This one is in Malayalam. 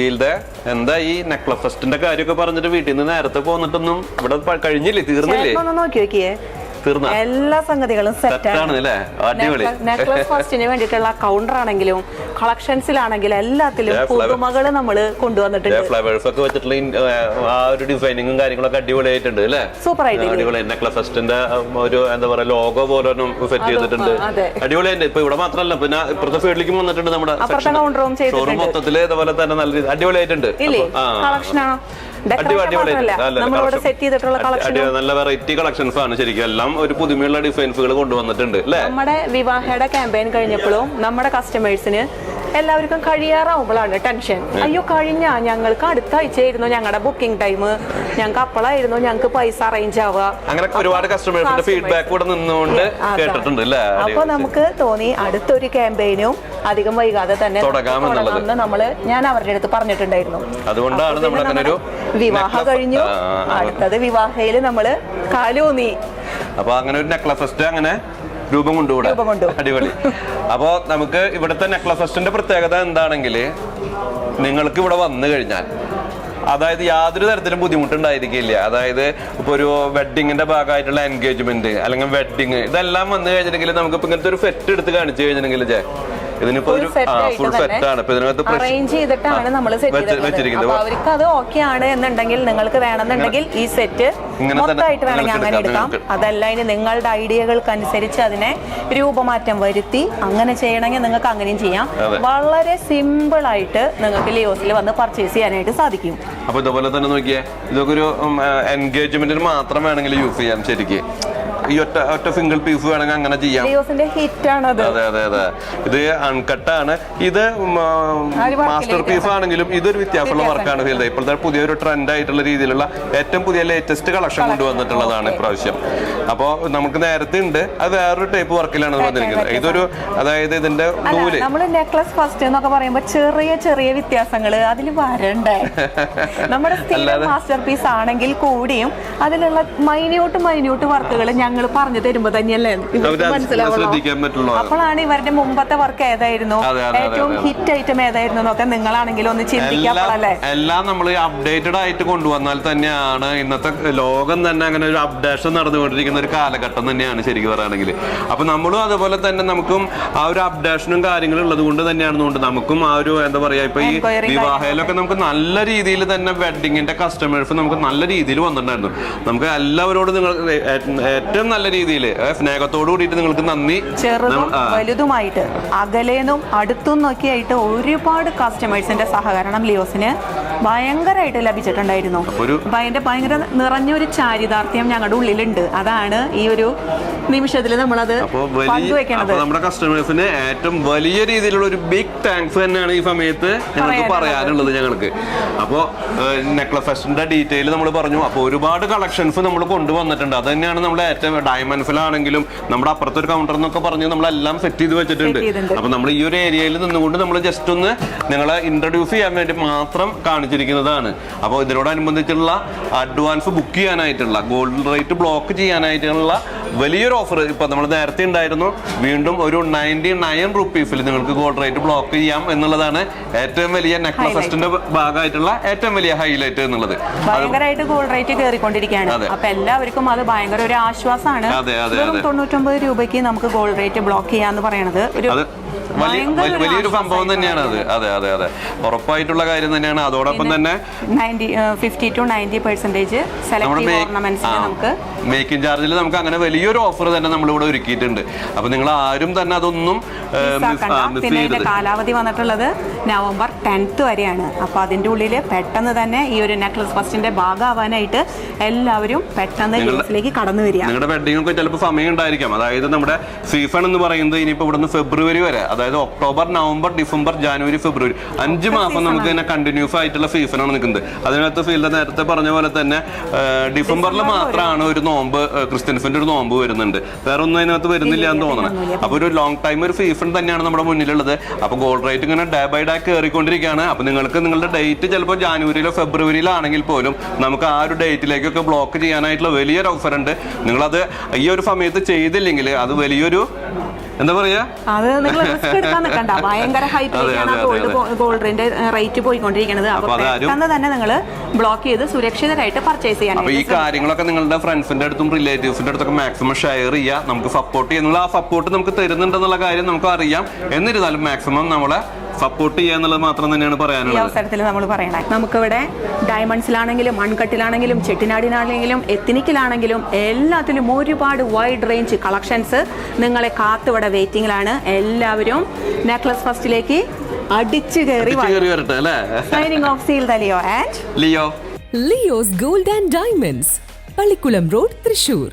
ഫീൽഡ്. എന്താ ഈ നെക്ലസ് ഫെസ്റ്റിന്റെ കാര്യമൊക്കെ പറഞ്ഞിട്ട് വീട്ടിൽ നിന്ന് നേരത്തെ പോന്നിട്ടൊന്നും ഇവിടെ കഴിഞ്ഞില്ലേ? തീർന്നില്ലേ? നോക്കി നോക്കിയേ. തീർന്ന. എല്ലാ സംഗതികളും സെറ്റ് സെറ്റാണ് അടിപൊളി. നെക്ലസ് ഫസ്റ്റിന് വേണ്ടിയിട്ടുള്ള കൗണ്ടർ ആണെങ്കിലും കളക്ഷൻസിലാണെങ്കിലും എല്ലാത്തിലും പുതുമകൾ നമ്മൾ കൊണ്ടുവന്നിട്ടുണ്ട്. ഫ്ലവേഴ്സ് ഒക്കെ വെച്ചിട്ടുള്ള ആ ഒരു ഡിസൈനിങ്ങും കാര്യങ്ങളൊക്കെ അടിപൊളിയായിട്ടുണ്ട് അല്ലേ? സൂപ്പർ ആയിട്ട് അടിപൊളി. നെക്ലസ് ഫസ്റ്റിന്റെ ഒരു എന്താ പറയാ ലോഗോ പോലെ സെറ്റ് ചെയ്തിട്ടുണ്ട്. അടിപൊളിയായിട്ട് ഇപ്പൊ ഇവിടെ മാത്രമല്ല പിന്നെ ഇപ്പുറത്തെ ഫീൽഡിലേക്ക് വന്നിട്ടുണ്ട് നമ്മുടെ. ഷോറൂം മൊത്തത്തിൽ ഇതുപോലെ തന്നെ നല്ല അടിപൊളിയായിട്ടുണ്ട്. ഇല്ലേ? നമ്മളിവിടെ സെറ്റ് ചെയ്തിട്ടുള്ള കളക്ഷൻ നല്ല വെറൈറ്റി കളക്ഷൻസ് ആണ് ശരിക്കും. എല്ലാം ഒരു പുതുമയുള്ള ഡിസൈൻസുകൾ കൊണ്ടുവന്നിട്ടുണ്ട് നമ്മുടെ വിവാഹയുടെ ക്യാമ്പയിൻ കഴിഞ്ഞപ്പോഴും നമ്മുടെ കസ്റ്റമേഴ്സിന് എല്ലാവർക്കും കഴിയാറാവുമ്പോഴാണ് ടെൻഷൻ. അയ്യോ കഴിഞ്ഞ ഞങ്ങൾക്ക് അടുത്ത ആഴ്ചയായിരുന്നു ഞങ്ങളുടെ ബുക്കിംഗ് ടൈം ഞങ്ങൾക്ക് അപ്പോഴായിരുന്നു ഞങ്ങൾക്ക് പൈസ അറേഞ്ച് ആവുക. അങ്ങനെ ഒരുപാട് കസ്റ്റമേഴ്സിന്റെ ഫീഡ്ബാക്ക് കൂടെ നിന്നുകൊണ്ട് അതാണ്. കേട്ടിട്ടുണ്ട് അല്ലേ? അപ്പൊ നമുക്ക് തോന്നി അടുത്തൊരു ക്യാമ്പയിനും അധികം വൈകാതെ തന്നെ. തുടങ്ങാമെന്ന് നമ്മൾ ഞാൻ അവരുടെ അടുത്ത് പറഞ്ഞിട്ടുണ്ടായിരുന്നു. അതുകൊണ്ടാണ് നമ്മൾ പിന്നെ അങ്ങനെ ഒരു വിവാഹം കഴിഞ്ഞു. അടുത്തത് വിവാഹയിൽ നമ്മൾ കാലൂന്നി. അപ്പൊ അങ്ങനെ ഒരു നെക്ലസ് ഫെസ്റ്റ് അങ്ങനെ രൂപം കൊണ്ടുകൂടെ. അടിപൊളി. അപ്പോ നമുക്ക് ഇവിടുത്തെ നെക്ലസ് ഫെസ്റ്റിന്റെ പ്രത്യേകത എന്താണെങ്കിൽ നിങ്ങൾക്ക് ഇവിടെ വന്നു കഴിഞ്ഞാൽ അതായത് യാതൊരു തരത്തിലും ബുദ്ധിമുട്ടുണ്ടായിരിക്കില്ല. അതായത് ഇപ്പൊ ഒരു വെഡിങ്ങിന്റെ ഭാഗമായിട്ടുള്ള എൻഗേജ്മെന്റ് അല്ലെങ്കിൽ വെഡിങ് ഇതെല്ലാം വന്നു കഴിഞ്ഞിട്ടുണ്ടെങ്കിൽ നമുക്ക് ഇപ്പൊ ഇങ്ങനത്തെ ഒരു ഫെറ്റ് എടുത്ത് കാണിച്ചു കഴിഞ്ഞിട്ടുണ്ടെങ്കിൽ ജെ ഇതിനിപ്പോ ഒരു ഫുൾ സെറ്റ് ആണ്. ഇപ്പൊ ഇതിനകത്ത് അറേഞ്ച് ചെയ്തിട്ടാണ് നമ്മൾ സെറ്റ് വെച്ചിരിക്കുന്നത്. അപ്പൊ അവർക്ക് അത് ഓക്കെ ആണ് എന്നുണ്ടെങ്കിൽ നിങ്ങൾക്ക് വേണമെന്നുണ്ടെങ്കിൽ ഈ സെറ്റ് മൊത്തമായിട്ട് വേണമെങ്കിൽ അങ്ങനെ എടുക്കാം. അതല്ല ഇനി നിങ്ങളുടെ ഐഡിയകൾക്കനുസരിച്ച് അതിനെ രൂപമാറ്റം വരുത്തി അങ്ങനെ ചെയ്യണമെങ്കിൽ നിങ്ങൾക്ക് അങ്ങനെയും ചെയ്യാം. വളരെ സിമ്പിൾ ആയിട്ട് നിങ്ങൾക്ക് ലിയോസിൽ വന്ന് പർച്ചേസ് ചെയ്യാനായിട്ട് സാധിക്കും. അപ്പൊ ഇതുപോലെ തന്നെ നോക്കിയേ ഇതൊക്കെ ഒരു എൻഗേജ്മെന്റിന് മാത്രം വേണമെങ്കിൽ യൂസ് ചെയ്യാം ശരിക്ക്. ഈ ഒറ്റ ഒറ്റ സിംഗിൾ പീസ് വേണമെങ്കിൽ അങ്ങനെ ചെയ്യാം. അതെ അതെ അതെ. ഇത് അൺകട്ടാണ് ഇത് മാസ്റ്റർ പീസ് ആണെങ്കിലും ഇതൊരു വ്യത്യാസമുള്ള വർക്കാണ് ഫീൽഡ്. ഇപ്പോഴത്തെ പുതിയൊരു ട്രെൻഡ് ആയിട്ടുള്ള രീതിയിലുള്ള ഏറ്റവും പുതിയ ലേറ്റസ്റ്റ് കളക്ഷൻ കൊണ്ടുവന്നിട്ടുള്ളതാണ് ഇപ്രാവശ്യം. അപ്പോൾ നമുക്ക് നേരത്തെ ഉണ്ട്. അത് വേറൊരു ടൈപ്പ് വർക്കിലാണ് വന്നിരിക്കുന്നത്. ഇതൊരു അതായത് ഇതിന്റെ നൂൽ. നമ്മൾ നെക്ലസ് ഫസ്റ്റ് എന്നൊക്കെ പറയുമ്പോൾ ചെറിയ ചെറിയ വ്യത്യാസങ്ങൾ അതിൽ വരണ്ടേ? നമ്മുടെ മാസ്റ്റർ പീസ് ആണെങ്കിൽ കൂടിയും അതിലുള്ള മൈന്യൂട്ട് മൈന്യൂട്ട് വർക്കുകൾ ഞങ്ങൾ പറഞ്ഞു തരുമ്പോ തന്നെയല്ലേ? മനസ്സിലാവുള്ളൂ അപ്പോഴാണ് ഇവരുടെ മുമ്പത്തെ വർക്ക് ഏതായിരുന്നു? ഏറ്റവും ഹിറ്റ് ഐറ്റം ഏതായിരുന്നു എന്നൊക്കെ നിങ്ങളാണെങ്കിലും ഒന്ന് ചിന്തിക്കാപ്പോഴല്ലേ എല്ലാം നമ്മൾ അപ്ഡേറ്റഡ് ആയിട്ട് കൊണ്ടുവന്നാൽ തന്നെയാണ് ഇന്നത്തെ ലോകം തന്നെ അങ്ങനെ ഒരു അപ്ഡേഷൻ നടന്നുകൊണ്ടിരിക്കുന്ന ഒരു കാലഘട്ടം തന്നെയാണ് ശരിക്കും പറയുകയാണെങ്കിൽ. അപ്പൊ നമ്മളും അതുപോലെ തന്നെ നമുക്കും ആ ഒരു അപ്ഡേഷനും കാര്യങ്ങളും ഉള്ളത് കൊണ്ട് തന്നെയാണെന്നുകൊണ്ട് നമുക്കും ആ ഒരു എന്താ പറയാ ഇപ്പൊ ഈ വിവാഹയിലൊക്കെ നമുക്ക് നല്ല രീതിയിൽ തന്നെ വെഡിങ്ങിന്റെ കസ്റ്റമേഴ്സ് നമുക്ക് നല്ല രീതിയിൽ വന്നിട്ടുണ്ടായിരുന്നു. നമുക്ക് എല്ലാവരോടും നിങ്ങൾ ഏ- ഏറ്റവും നല്ല രീതിയിൽ സ്നേഹത്തോടു കൂടിയിട്ട് നിങ്ങൾക്ക് നന്ദി. ചെറുതും വലുതുമായിട്ട്. അകലേന്നും അടുത്തും നോക്കിയായിട്ട് ഒരുപാട് കസ്റ്റമേഴ്സിന്റെ സഹകരണം ലിയോസിന് ഭയങ്കരമായിട്ട് ലഭിച്ചിട്ടുണ്ടായിരുന്നു. അപ്പൊ അതിന്റെ ഭയങ്കര നിറഞ്ഞൊരു ചാരിതാർത്ഥ്യം ഞങ്ങളുടെ ഉള്ളിലുണ്ട്. അതാണ് ഈ ഒരു നിമിഷത്തിൽ നമ്മളത് പങ്കുവെക്കണത്. നമ്മുടെ കസ്റ്റമേഴ്സിന് ഏറ്റവും വലിയ രീതിയിലുള്ള ഒരു ബിഗ് താങ്ക്സ് തന്നെയാണ് ഈ സമയത്ത് ഞങ്ങൾക്ക് പറയാനുള്ളത്. ഞങ്ങൾക്ക്. അപ്പോൾ നെക്ലസ് ഫെസ്റ്റിന്റെ ഡീറ്റെയിൽ നമ്മൾ പറഞ്ഞു. അപ്പോൾ ഒരുപാട് കളക്ഷൻസ് നമ്മൾ കൊണ്ടുവന്നിട്ടുണ്ട്. അത് തന്നെയാണ് നമ്മൾ ഏറ്റവും ഡയമണ്ട്സിലാണെങ്കിലും നമ്മുടെ അപ്പുറത്തെ ഒരു കൗണ്ടർ എന്നൊക്കെ പറഞ്ഞ് നമ്മളെല്ലാം സെറ്റ് ചെയ്ത് വെച്ചിട്ടുണ്ട്. അപ്പോൾ അപ്പൊ നമ്മൾ ഈ ഒരു ഏരിയയിൽ നിന്നുകൊണ്ട് നമ്മൾ ജസ്റ്റ് ഒന്ന് നിങ്ങളെ ഇൻട്രൊഡ്യൂസ് ചെയ്യാൻ വേണ്ടി മാത്രം കാണിച്ചിരിക്കുന്നതാണ് അപ്പോൾ ഇതിനോടനുബന്ധിച്ചുള്ള അഡ്വാൻസ് ബുക്ക് ചെയ്യാനായിട്ടുള്ള ഗോൾഡ് റേറ്റ് ബ്ലോക്ക് ചെയ്യാനായിട്ടുള്ള വലിയൊരു ഓഫർ ഇപ്പൊ നമ്മൾ നേരത്തെ ഉണ്ടായിരുന്നു. വീണ്ടും ഒരു നയന്റി നയൻ റുപ്പീസിൽ നിങ്ങൾക്ക് ഗോൾഡ് റേറ്റ് ബ്ലോക്ക് ചെയ്യാം എന്നുള്ളതാണ് ഏറ്റവും വലിയ നെക്ലസ്. ഫെസ്റ്റിന്റെ ഭാഗമായിട്ടുള്ള ഏറ്റവും വലിയ ഹൈലൈറ്റ് എന്നുള്ളത്. ഭയങ്കരമായിട്ട് ഗോൾഡ് റേറ്റ് കയറിക്കൊണ്ടിരിക്കുകയാണ്. അപ്പൊ എല്ലാവർക്കും അത് ഭയങ്കര ഒരു ആശ്വാസമാണ്. തൊണ്ണൂറ്റൊമ്പത് രൂപയ്ക്ക് നമുക്ക് ഗോൾഡ് റേറ്റ് ബ്ലോക്ക് ചെയ്യാന്ന് പറയണത് ഒരു വലിയ വലിയ- വലിയൊരു സംഭവം തന്നെയാണ് അത്. അതെ അതെ അതെ. ഉറപ്പായിട്ടുള്ള കാര്യം തന്നെയാണ്. അതോടൊപ്പം തന്നെ ഫിഫ്റ്റി ടു നയന്റി പെർസെന്റേജ് നമുക്ക് മേക്കിംഗ് ചാർജിൽ നമുക്ക് അങ്ങനെ വലിയൊരു ഓഫർ തന്നെ നമ്മളിവിടെ ഒരുക്കിയിട്ടുണ്ട്. അപ്പൊ നിങ്ങൾ ആരും തന്നെ അതൊന്നും. പിന്നെ ഇതിന്റെ കാലാവധി വന്നിട്ടുള്ളത് നവംബർ ടെൻത്ത് വരെയാണ്. അപ്പൊ അതിന്റെ ഉള്ളിൽ പെട്ടെന്ന് തന്നെ ഈ ഒരു നെക്ലസ് ഫസ്റ്റിന്റെ ഭാഗമാവാനായിട്ട് എല്ലാവരും പെട്ടെന്ന് കടന്നു വരിക. നിങ്ങളുടെ വെഡിങ് ഒക്കെ ചിലപ്പോൾ സമയം ഉണ്ടായിരിക്കാം. അതായത് നമ്മുടെ സീസൺ എന്ന് പറയുന്നത് ഇനിയിപ്പോൾ ഇവിടുന്ന് ഫെബ്രുവരി വരെ. അതായത് ഒക്ടോബർ നവംബർ ഡിസംബർ ജനുവരി ഫെബ്രുവരി. അഞ്ച് മാസം നമുക്ക് തന്നെ കണ്ടിന്യൂസ് ആയിട്ടുള്ള സീസണാണ് നിൽക്കുന്നത്. അതിനകത്ത് ഫീൽഡ് നേരത്തെ പറഞ്ഞ പോലെ തന്നെ ഡിസംബറിൽ മാത്രമാണ് ഒരു നോമ്പ് ക്രിസ്ത്യൻസിന്റെ ഒരു നോമ്പ് വരുന്നുണ്ട്. വേറെ ഒന്നും അതിനകത്ത് വരുന്നില്ല എന്ന് തോന്നണം. അപ്പൊ ഒരു ലോങ് ടൈം ഒരു സീസൺ തന്നെയാണ് നമ്മുടെ മുന്നിലുള്ളത്. അപ്പൊ ഗോൾഡ് റേറ്റ് ഇങ്ങനെ ഡേ ബൈ ഡേ കയറിക്കൊണ്ടിരിക്കുകയാണ് അപ്പൊ നിങ്ങൾക്ക് നിങ്ങളുടെ ഡേറ്റ് ചിലപ്പോൾ ജാനുവരിയിലോ ഫെബ്രുവരിയിലോ ആണെങ്കിൽ പോലും നമുക്ക് ആ ഒരു ഡേറ്റിലേക്കൊക്കെ ബ്ലോക്ക് ചെയ്യാനായിട്ടുള്ള വലിയൊരു ഓഫർ ഉണ്ട്. നിങ്ങളത് ഈ ഒരു സമയത്ത് ചെയ്തില്ലെങ്കിൽ അത് വലിയൊരു എന്താ പറയാ? അത് നിങ്ങൾ റിസ്ക് എടുക്കാൻ നിൽക്കണ്ട ഭയങ്കര ഹൈറ്റിലേക്കാണ് ഗോൾഡ് ഗോൾഡിന്റെ റേറ്റ് പോയിക്കൊണ്ടിരിക്കുന്നത് അപ്പൊ പെട്ടെന്ന് തന്നെ നിങ്ങൾ ബ്ലോക്ക് ചെയ്ത് സുരക്ഷിതരായിട്ട് പർച്ചേസ് ചെയ്യാൻ ഈ കാര്യങ്ങളൊക്കെ നിങ്ങളുടെ ഫ്രണ്ട്സിന്റെ അടുത്തും റിലേറ്റീവ്സിന്റെ അടുത്തൊക്കെ മാക്സിമം ഷെയർ ചെയ്യുക നമുക്ക് സപ്പോർട്ട് ചെയ്യുന്നുള്ള ആ സപ്പോർട്ട് നമുക്ക് തരുന്നുണ്ടെന്നുള്ള കാര്യം നമുക്ക് അറിയാം. എന്നിരുന്നാലും മാക്സിമം നമ്മളെ സപ്പോർട്ട് ചെയ്യുക എന്നുള്ളത് മാത്രം തന്നെയാണ് പറയാനുള്ളത്. ഈ അവസരത്തിൽ നമ്മൾ പറയണേ. നമുക്കിവിടെ ഡയമണ്ട്സിലാണെങ്കിലും മൺകട്ടിലാണെങ്കിലും ചെട്ടിനാടിനാണെങ്കിലും എത്തിനിക്കിലാണെങ്കിലും എല്ലാത്തിലും ഒരുപാട് വൈഡ് റേഞ്ച് കളക്ഷൻസ് നിങ്ങളെ കാത്തുവിടെ വെയിറ്റിംഗിലാണ് എല്ലാവരും നെക്ലസ് ഫസ്റ്റിലേക്ക് അടിച്ചു കയറി വരട്ടെ അല്ലേ? സൈനിങ് ഓഫ് സീൽ തലിയോ and Leo. Leo's gold and diamonds Pallikulam road Thrissur.